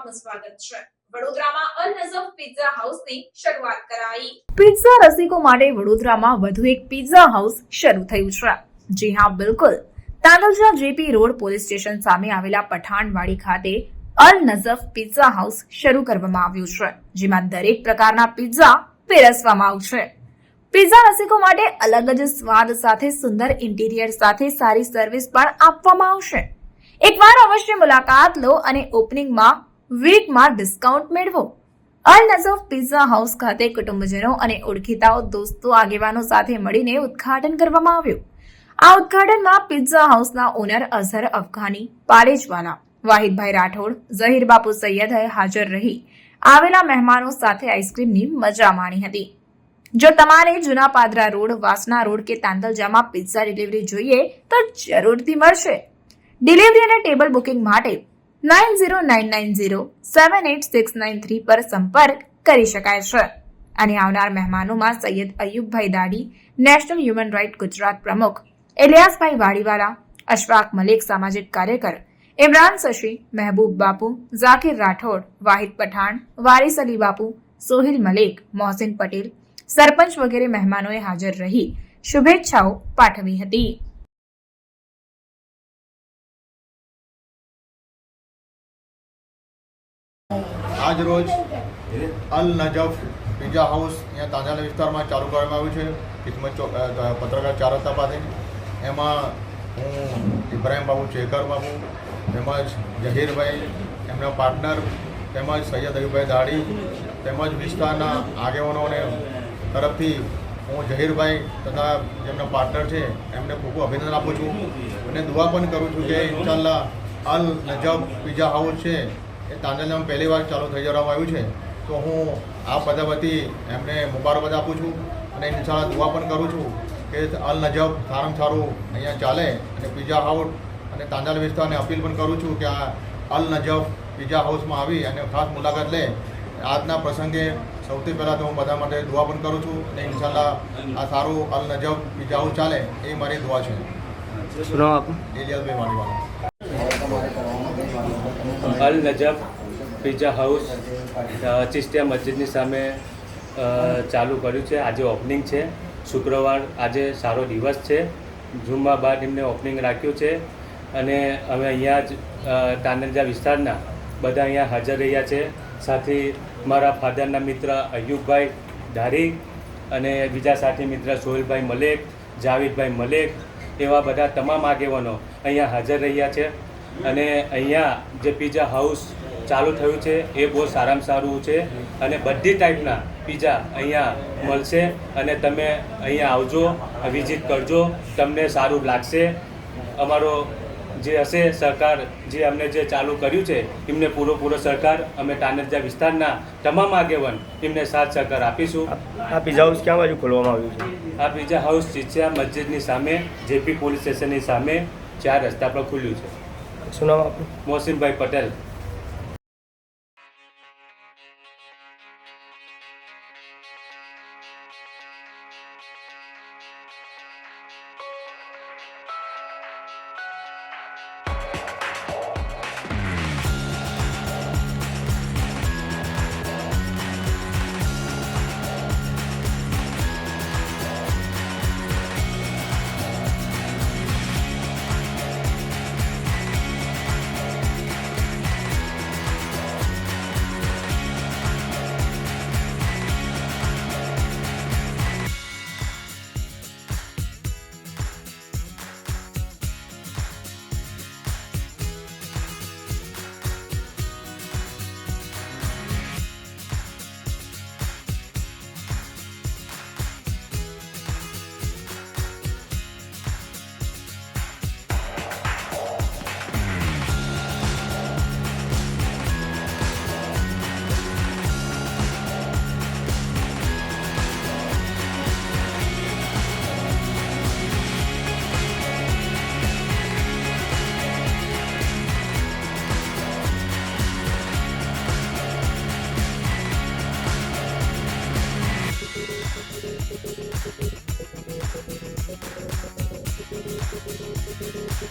આપનું સ્વાગત છે. વડોદરામાં વધુ એક પિઝા હાઉસ શરૂ થયું છે. જી હા, બિલકુલ. Tandalja JP road police station સામે આવેલા પઠાણવાડી ખાતે અલ નઝફ પિઝા હાઉસ શરૂ કરવામાં આવ્યું છે, જેમાં દરેક પ્રકારના પિઝા પીરસવામાં આવશે. પિઝા રસિકો માટે અલગ જ સ્વાદ સાથે સુંદર ઇન્ટિરિયર સાથે સારી સર્વિસ પણ આપવામાં આવશે. એકવાર અવશ્ય મુલાકાત લો અને ઓપનિંગમાં વીકમાં ડિસ્કાઉન્ટ મેળવો. અલ પિઝા હાઉસ ખાતે કુટુંબજનો અને ઓળખીતાઓ, દોસ્તો, આગેવાનો સાથે મળીને ઉદ્ઘાટન કરવામાં આવ્યું. આ ઉદ્ઘાટનમાં પિઝા હાઉસના ઓનર અઝહર અફઘાની પારેજવાલા વાહિદભાઈ રાઠોડ ઝહીર બાપુ સૈયદે હાજર રહી. આવેલા મહેમાનો સાથે આઈસ્ક્રીમની મજા માણી હતી. જો તમારે જૂના પાદરા રોડ, વાસના રોડ કે તાંદલજામાં પિઝા ડિલિવરી જોઈએ તો જરૂરથી મળશે. ડિલિવરી અને ટેબલ બુકિંગ માટે nine zero nine nine zero seven eight six nine three પર સંપર્ક કરી શકાય છે. અને આવનાર મહેમાનોમાં સૈયદ અયુબભાઈ દાડી, નેશનલ હ્યુમન રાઇટ ગુજરાત પ્રમુખ એલિયાસભાઈ વાડીવાલા, અશફાક મલિક સામાજિક કાર્યકર, ઇમરાન શશી મહેબૂબ બાપુ, ઝાકિર રાઠોડ, વાહિદ પઠાણ, વારિસ અલી બાપુ, સોહિલ મલિક, મોહસિન પટેલ, સરપંચ વગેરે મહેમાનોએ હાજર રહી શુભેચ્છાઓ પાઠવી હતી. રોજ અલ નજફ પિઝા હાઉસ અહીંયા તાંજાના વિસ્તારમાં ચાલુ કરવામાં આવ્યું છે. કિસ્મત ચોક પત્રકાર ચાર રસ્તા પાસે. એમાં હું ઇબ્રાહીમ બાબુ શેખર બાબુ તેમજ જહીરભાઈ એમના પાર્ટનર તેમજ સૈયદ અયુભાઈ દાડી તેમજ વિસ્તારના આગેવાનોને તરફથી હું જહીરભાઈ તથા જેમના પાર્ટનર છે એમને ખૂબ ખૂબ અભિનંદન આપું છું. અને દુઆ પણ કરું છું કે ઇન્શાલ્લાહ અલ નજફ પિઝા હાઉસ છે એ તાંજાનામાં પહેલી વાર ચાલુ થઈ જવામાં આવ્યું છે. તો હું આ બધા વતી એમને મુબારકબાદ આપું છું અને ઇન્શાલ્લાહ દુઆ પણ કરું છું કે અલ નજબ સારામાં સારું અહીંયા ચાલે અને પીઝા હાઉસ અને તાંજાલ વિસ્તારને અપીલ પણ કરું છું કે આ અલ નજબ પીઝા હાઉસમાં આવી અને ખાસ મુલાકાત લે. આજના પ્રસંગે સૌથી પહેલાં તો હું બધા માટે દુઆ પણ કરું છું અને ઇન્શાલ્લાહ આ સારું અલ નજબ પીઝા હાઉસ ચાલે એ મારી દુઆ છે. ઇલિયાસભાઈ વાણીવાલા અલ નજફ પિઝા હાઉસ અ, ચિસ્તિયા મસ્જિદની સામે ચાલુ કર્યું છે. આજે ઓપનિંગ છે. શુક્રવાર આજે સારો દિવસ છે. જુમ્મા બાદ એમને ઓપનિંગ રાખ્યું છે. અને અમે અહીંયા જ તાનંજા વિસ્તારના બધા અહીંયા હાજર રહ્યા છે. સાથે મારા ફાધરના મિત્ર અયુબભાઈ ધારી અને બીજા સાથી મિત્ર સોહેલભાઈ મલેક જાવેદભાઈ મલેક એવા બધા તમામ આગેવાનો અહીંયા હાજર રહ્યા છે. અને અહીંયા જે પિઝા હાઉસ ચાલુ થયું છે એ બહુ સારામાં સારું છે. અને બધી ટાઈપના પીઝા અહીંયા મળશે અને તમે અહીંયા આવજો વિઝિટ કરજો તમને સારું લાગશે. અમારો જે હશે સરકાર જે અમને જે ચાલુ કર્યું છે એમને પૂરો સરકાર અમે તાનજા વિસ્તારના તમામ આગેવાન એમને સાથ સહકાર આપીશું. આ પીઝા હાઉસ ક્યાં બાજુ ખોલવામાં આવ્યું છે? આ પીઝા હાઉસ ચીચિયા મસ્જિદની સામે જેપી પોલીસ સ્ટેશનની સામે ચાર રસ્તા પર ખુલ્યું છે. શું નામ આપણું મોહસિનભાઈ પટેલ. Thank